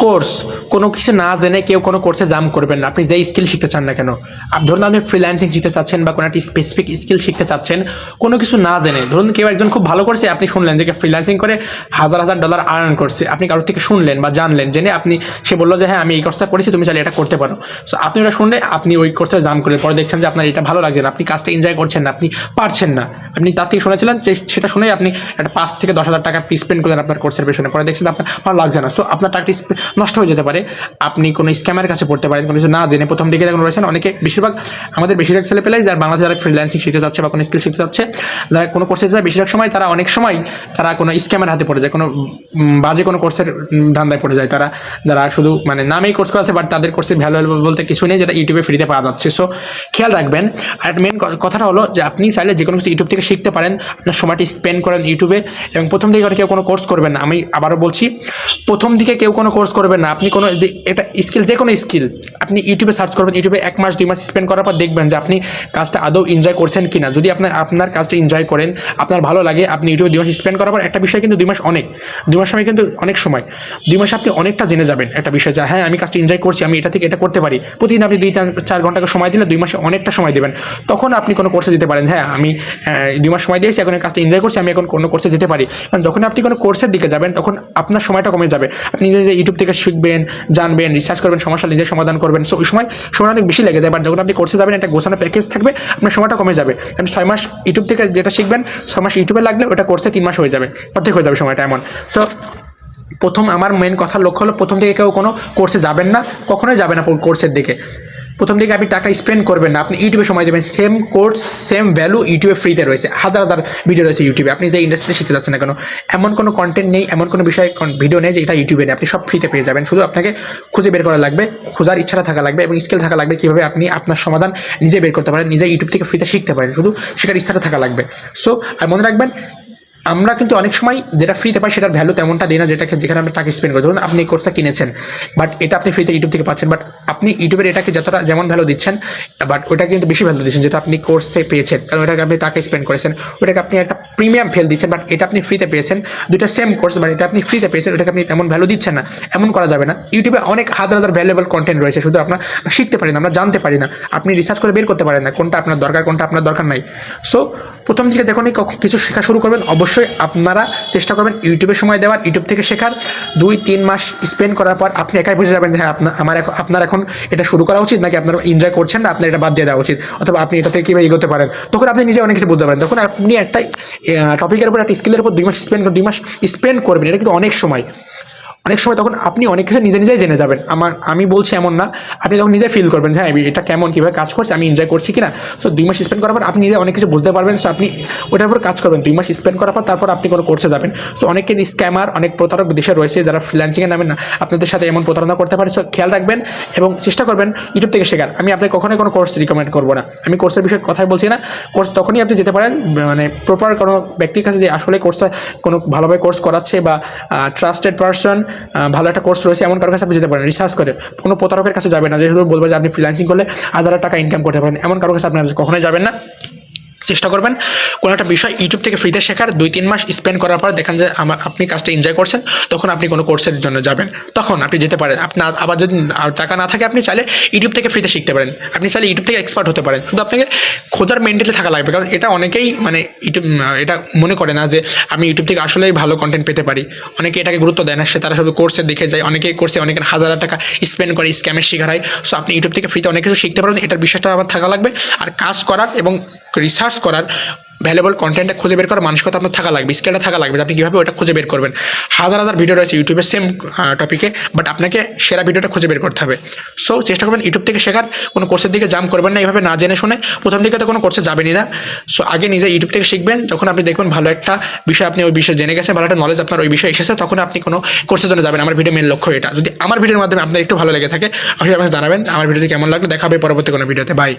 Course কোনো কিছু না জেনে কেউ কোনো কোর্সে জাম করবেন না। আপনি যেই স্কিল শিখতে চান না কেন? আপ ধরুন আপনি ফ্রিল্যান্সিং শিখতে চাচ্ছেন বা কোনো একটা স্পেসিফিক স্কিল শিখতে চাচ্ছেন, কোনো কিছু না জেনে। ধরুন কেউ একজন খুব ভালো করছে আপনি শুনলেন যে ফ্রিল্যান্সিং করে হাজার হাজার ডলার আর্ন করছে। আপনি কারোর থেকে শুনলেন বা জানলেন, জেনে আপনি, সে বলল যে হ্যাঁ আমি এই কোর্সটা করেছি তুমি চাইলে এটা করতে পারো। সো আপনি ওটা শুনলে আপনি ওই কোর্সে জাম করে পরে দেখছেন যে আপনার এটা ভালো লাগছে না। আপনি কাজটা এনজয় করছেন না, আপনি পারছেন না। আপনি তার থেকে শুনেছিলেন যে, সেটা শুনেই আপনি একটা পাঁচ থেকে দশ হাজার টাকা স্পেন্ড করলেন আপনার কোর্সের পেছনে। পরে দেখছেন আপনার ভালো লাগছে না। সো আপনার স্পে- নষ্ট হয়ে যেতে পারে। আপনি কোনো স্ক্যামের কাছে পড়তে পারেন, কোনো কিছু না জেনে প্রথম দিকে যখন রয়েছেন। অনেকে বেশিরভাগ আমাদের বেশিরভাগ ছেলে পেলে যারা বাংলাদেশে যারা ফ্রিল্যান্সিং শিখতে যাচ্ছে বা কোনো স্কিল শিখতে যাচ্ছে যারা কোনো কোর্সে যায়, বেশিরভাগ সময় তারা অনেক সময় তারা কোনো স্ক্যামের হাতে পড়ে যায়, কোনো বাজে কোনো কোর্সের ধান্দায় পড়ে যায়। তারা, যারা শুধু মানে নামেই কোর্স করেছে বাট তাদের কোর্সের ভ্যালুয়েবল বলতে কিছু নেই, যেটা ইউটিউবে ফ্রিতে পাওয়া যাচ্ছে। সো খেয়াল রাখবেন। আর মেন কথাটা হলো যে, আপনি চাইলে যে কোনো কিছু ইউটিউব থেকে শিখতে পারেন, আপনার সময়টি স্পেন্ড করেন ইউটিউবে এবং প্রথম দিকে কেউ কোনো কোর্স করবেন না। আমি আবারও বলছি, প্রথম দিকে কেউ কোনো কোর্স করবেন না। আপনি কোনো যে এটা স্কিল যে কোনো স্কিল আপনি ইউটিউবে সার্চ করবেন ইউটিউবে এক মাস, দুই মাস স্পেন্ড করার পর দেখবেন যে আপনি কাজটা আদৌ এনজয় করছেন কি না যদি আপনার আপনার কাজটা এনজয় করেন, আপনার ভালো লাগে, আপনি ইউটিউবে দুই মাস স্পেন্ড করার পর একটা বিষয় কিন্তু দুই মাস অনেক। দুই মাস সময় কিন্তু অনেক সময়। দুই মাসে আপনি অনেকটা জেনে যাবেন একটা বিষয় যে হ্যাঁ আমি কাজটা এনজয় করছি, আমি এটা থেকে এটা করতে পারি। প্রতিদিন আপনি দুই চার- চার ঘণ্টা সময় দিলে দুই মাসে অনেকটা সময় দেবেন। তখন আপনি কোনো কোর্সে যেতে পারেন হ্যাঁ আমি দুই মাস সময় দিয়েছি, এখন কাজটা এনজয় করছি, আমি এখন কোনো কোর্সে যেতে পারি। কারণ যখন আপনি কোনো কোর্সের দিকে যাবেন, তখন আপনার সময়টা কমে যাবে। আপনি নিজে ইউটিউব থেকে শিখবেন, জানবেন রিসার্চ করবেন, সমস্যা নিজে সমাধান করবেন। সো ওই সময় সময় অনেক বেশি লেগে যায়। বাট যখন আপনি কোর্সে যাবেন, একটা গোছানো প্যাকেজ থাকবে, আপনার সময়টা কমে যাবে। কারণ ছয় মাস ইউটিউব থেকে যেটা শিখবেন, ছয় মাস ইউটিউবে লাগলে ওটা কোর্সে তিন মাস হয়ে যাবে। অর্ধেক হয়ে যাবে সময়টা এমন। সো প্রথম আমার মেন কথা লক্ষ্য হলো, প্রথম থেকে কেউ কোনো কোর্সে যাবেন না, কখনোই যাবে না কোর্সের দিকে। প্রথম দিকে আপনি টাকা স্পেন্ড করবেন না, আপনি ইউটিউবে সময় দেবেন। সেম কোর্স সেম ভ্যালু ইউটিউবে ফ্রিতে রয়েছে। হাজার হাজার ভিডিও রয়েছে ইউটিউবে আপনি যে ইন্ডাস্ট্রি শিখতে যাচ্ছেন না কেন, এমন কোনো কন্টেন্ট নেই, এমন কোনো বিষয়ে ভিডিও নেই যে এটা ইউটিউবে নেই। আপনি সব ফ্রিতে পেয়ে যাবেন। শুধু আপনাকে খুঁজে বের করা লাগবে, খোঁজার ইচ্ছাটা থাকা লাগবে এবং স্কিল থাকা লাগবে কীভাবে আপনি আপনার সমাধান নিজে বের করতে পারেন, নিজে ইউটিউব থেকে ফ্রিতে শিখতে পারেন। শুধু সেটার ইচ্ছাটা থাকা লাগবে। সো আর মনে রাখবেন আমরা কিন্তু অনেক সময় যেটা ফ্রিতে পাই সেটার ভ্যালু তেমনটা দিই না যেটাকে যেখানে আমরা টাকা স্পেন্ড করি। ধরুন আপনি এই কোর্সটা কিনেছেন বাট এটা আপনি ফ্রিতে ইউটিউব থেকে পাচ্ছেন বাট আপনি ইউটিউবের এটাকে যতটা যেমন ভ্যালু দিচ্ছেন বাট ওটা কিন্তু বেশি ভ্যালু দিচ্ছেন, যেটা আপনি কোর্স থেকে পেয়েছেন। কারণ ওটাকে আপনি টাকা স্পেন্ড করেছেন, ওটাকে আপনি একটা প্রিমিয়াম ফেল দিচ্ছেন বাট এটা আপনি ফ্রিতে পেয়েছেন, দুইটা সেম কোর্স বাট এটা আপনি ফ্রিতে পেয়েছেন, ওটাকে আপনি তেমন ভ্যালু দিচ্ছেন না, এমন করা যাবে না। ইউটিউবে অনেক হাজার হাজার ভ্যালুয়েবল কন্টেন্ট রয়েছে, শুধু আপনার শিখতে পারি না, আমরা জানতে পারি না, আপনি রিসার্চ করে বের করতে পারেন না, কোনটা আপনার দরকার, কোনটা আপনার দরকার নাই। সো প্রথম দিকে কখ- কিছু শেখা শুরু করবেন, অবশ্যই আপনারা চেষ্টা করবেন ইউটিউবে সময় দেওয়ার ইউটিউব থেকে শেখার। দুই, তিন মাস স্পেন্ড করার পর আপনি একাই বুঝে যাবেন যে হ্যাঁ আপনার আমার এখন আপনার এখন এটা শুরু করা উচিত নাকি আপনার এনজয় করছেন না, আপনার এটা বাদ দিয়ে দেওয়া উচিত? অথবা আপনি এটা থেকে কীভাবে এগোতে পারেন? তখন আপনি নিজে অনেক কিছু বুঝতে পারেন। তখন আপনি একটা টপিকের উপর, একটা স্কিলের উপর দুই মাস স্পেন্ড দুই মাস স্পেন্ড করবেন। এটা কিন্তু অনেক সময়। অনেক সময় তখন আপনি অনেক কিছু নিজে নিজেই জেনে যাবেন। আমার, আমি বলছি এমন না, আপনি তখন নিজে ফিল করবেন হ্যাঁ এটা কেমন, কীভাবে কাজ করছে, আমি এনজয় করছি কিনা। সো দুই মাস স্পেন্ড করার পর আপনি নিজে অনেক কিছু বুঝতে পারবেন। সো আপনি ওটার উপর কাজ করবেন। দুই মাস স্পেন্ড করার পর তারপর আপনি কোনো কোর্সে যাবেন। সো অনেকে স্ক্যামার অনেক প্রতারক দেশে রয়েছে যারা ফ্রিল্যান্সিংয়ের নামে না, আপনাদের সাথে এমন প্রতারণা করতে পারে। সো খেয়াল রাখবেন এবং চেষ্টা করবেন ইউটিউব থেকে শেখার। আমি আপনাকে কখনোই কোনো কোর্স রিকমেন্ড করব না। আমি কোর্সের বিষয়ে কথাই বলছি না। কোর্স তখনই আপনি যেতে পারেন মানে প্রপার কোনো ব্যক্তির কাছে যে আসলে কোর্সটা কোনো ভালোভাবে কোর্স করাচ্ছে বা ট্রাস্টেড পারসন ভালো একটা কোর্স রয়েছে, এমন কারোর কাছে আপনি যেতে পারেন রিসার্চ করে। কোনো প্রতারকের কাছে যাবেন না যে শুধু বলবেন যে আপনি ফ্রিল্যান্সিং করলে হাজার টাকা ইনকাম করতে পারেন, এমন কারোর কাছে আপনার কখনোই যাবেন না। চেষ্টা করবেন। কোনো একটা বিষয় ইউটিউব থেকে ফ্রিতে শেখার, দুই, তিন মাস স্পেন্ড করার পর দেখেন যে আমার আপনি কাজটা এনজয় করছেন, তখন আপনি কোনো কোর্সের জন্য যাবেন। তখন আপনি যেতে পারেন। আপনার আবার যদি টাকা না থাকে, আপনি চাইলে ইউটিউব থেকে ফ্রিতে শিখতে পারেন। আপনি চাইলে ইউটিউব থেকে এক্সপার্ট হতে পারেন। শুধু আপনাকে খোঁজার মেন্টালি থাকা লাগবে। কারণ এটা অনেকেই মানে ইউটিউব এটা মনে করে না যে আমি ইউটিউব থেকে আসলেই ভালো কন্টেন্ট পেতে পারি। অনেকে এটাকে গুরুত্ব দেয় না, সে তারা শুধু কোর্সে দেখে যায়। অনেকেই কোর্সে অনেকের হাজার টাকা স্পেন্ড করে স্ক্যামের শিকার হয়। সো আপনি ইউটিউব থেকে ফ্রিতে অনেক কিছু শিখতে পারেন। এটার বিশ্বাসটা আমার থাকা লাগবে। আর কাজ করার এবং রিসার্চ করার ভ্যালুয়েবল কন্টেন্টটা খুঁজে বের করার মানসিকতা আপনার থাকা লাগবে স্কেলটা থাকা লাগবে আপনি কীভাবে ওটা খুঁজে বের করবেন। হাজার হাজার ভিডিও রয়েছে ইউটিউবে সেম টপিকে বাট আপনাকে সেরা ভিডিওটা খুঁজে বের করতে হবে। সো চেষ্টা করবেন ইউটিউব থেকে শেখার, কোনো কোর্সের দিকে জাম্প করবেন না এইভাবে না জেনে শুনে প্রথম দিকে তো কোনো কোর্সে যাবেনই না। সো আগে নিজে ইউটিউব থেকে শিখবেন, যখন আপনি দেখবেন ভালো একটা বিষয় আপনি ওই বিষয়ে জেনে গেছেন, ভালো একটা নলেজ আপনার ওই বিষয়ে এসেছে, তখন আপনি কোনো কোর্সের জন্য যাবেন আমার ভিডিও মেন লক্ষ্য এটা। যদি আমার ভিডিওর মাধ্যমে আপনার একটু ভালো লেগে থাকে, অবশ্যই আমাকে জানাবেন। আমার ভিডিওটি কেমন লাগল? দেখাবে পরবর্তী কোনো ভিডিওতে বাই